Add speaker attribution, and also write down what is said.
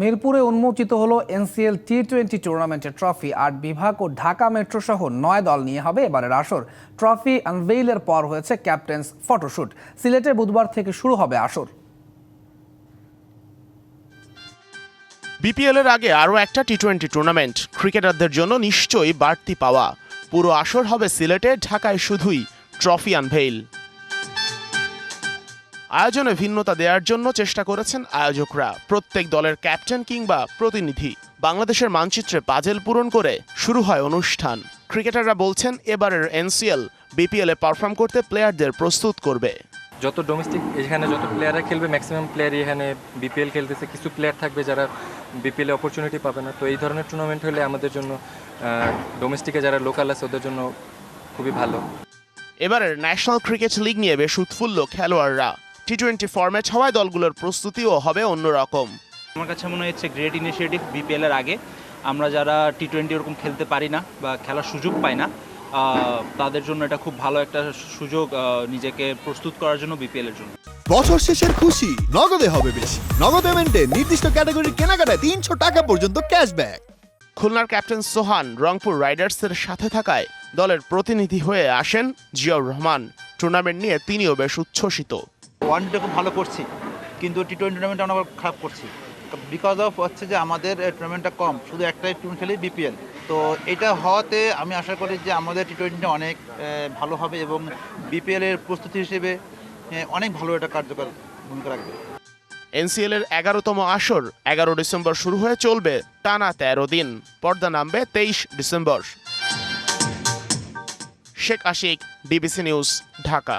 Speaker 1: মিরপুরে উন্মোচিত হলো এনসিএল টি টোয়েন্টি টুর্নামেন্টের ট্রফি আট বিভাগ ও ঢাকা মেট্রো সহ নয় দল নিয়ে হবে এবারের আসর। ট্রফি আনভেইলের পর হয়েছে ক্যাপ্টেন্স ফটোশুট সিলেটে বুধবার থেকে শুরু হবে আসর।
Speaker 2: বিপিএল এর আগে আরও একটা টি টোয়েন্টি টুর্নামেন্ট ক্রিকেটারদের জন্য নিশ্চয়ই বাড়তি পাওয়া। পুরো আসর হবে সিলেটে, ঢাকায় শুধুই ট্রফি আনভেইল আয়োজনে ভিন্নতা দেওয়ার জন্য চেষ্টা করেছেন আয়োজকরা। প্রত্যেক দলের ক্যাপ্টেন কিংবা প্রতিনিধি। বাংলাদেশের মানচিত্রে পাজেল পূরণ করে শুরু হয় অনুষ্ঠান। ক্রিকেটাররা বলছেন এবারের এনসিএল বিপিএল এ পারফর্ম করতে প্লেয়ারদের প্রস্তুত করবে।
Speaker 3: যত ডোমেস্টিক এখানে যত প্লেয়াররা খেলবে ম্যাক্সিমাম প্লেয়ারই এখানে বিপিএল খেলতেছে। কিছু প্লেয়ার থাকবে যারা বিপিএল এ অপরচুনিটি পাবে না। তো এই ধরনের টুর্নামেন্ট হলে আমাদের জন্য ডোমেস্টিকে যারা লোকাল আছে ওদের জন্য খুবই ভালো।
Speaker 2: এবারের ন্যাশনাল ক্রিকেট লিগ নিয়ে বেশ উৎফুল্ল খেলোয়াড়রা। টি টোয়েন্টি ফরম্যাট হওয়ায় দলগুলোর প্রস্তুতিও হবে অন্যরকম।
Speaker 4: আমার কাছে মনে হচ্ছে গ্রেট ইনিশিয়েটিভ বিপিএল এর আগে। আমরা যারা টি টোয়েন্টি ওরকম খেলতে পারি না বা খেলার সুযোগ পাই না তাদের জন্য এটা খুব ভালো একটা সুযোগ নিজেকে প্রস্তুত করার জন্য বিপিএল এর জন্য।
Speaker 5: বছর শেষের খুশি নগদে হবে বেশি। নগদ পেমেন্টে নির্দিষ্ট ক্যাটাগরির কেনাকাটায় তিনশো টাকা পর্যন্ত ক্যাশব্যাক
Speaker 2: খুলনার ক্যাপ্টেন সোহান রংপুর রাইডার্সের সাথে থাকায় দলের প্রতিনিধি হয়ে আসেন জিয়াউর রহমান। টুর্নামেন্ট নিয়ে তিনিও বেশ উচ্ছ্বসিত।
Speaker 6: ওয়ান ডে খুব ভালো করছি। কিন্তু টি টোয়েন্টি টুর্নামেন্টে আমরা খারাপ করছি। বিকজ অফ হচ্ছে যে আমাদের টুর্নামেন্টটা কম। শুধু একটাই টুর্নামেন্ট খেলি বিপিএল তো এটা হওয়াতে আমি আশা করি যে আমাদের টি টোয়েন্টি অনেক ভালো হবে এবং বিপিএল এর প্রস্তুতি হিসেবে অনেক ভালো এটা কার্যকর ভূমিকা রাখবে।
Speaker 2: এনসিএল এর এগারোতম আসর, এগারো ডিসেম্বর শুরু হয়ে চলবে টানা তেরো দিন। পর্দা নামবে তেইশ December. Sheikh Ashiq DBC news Dhaka.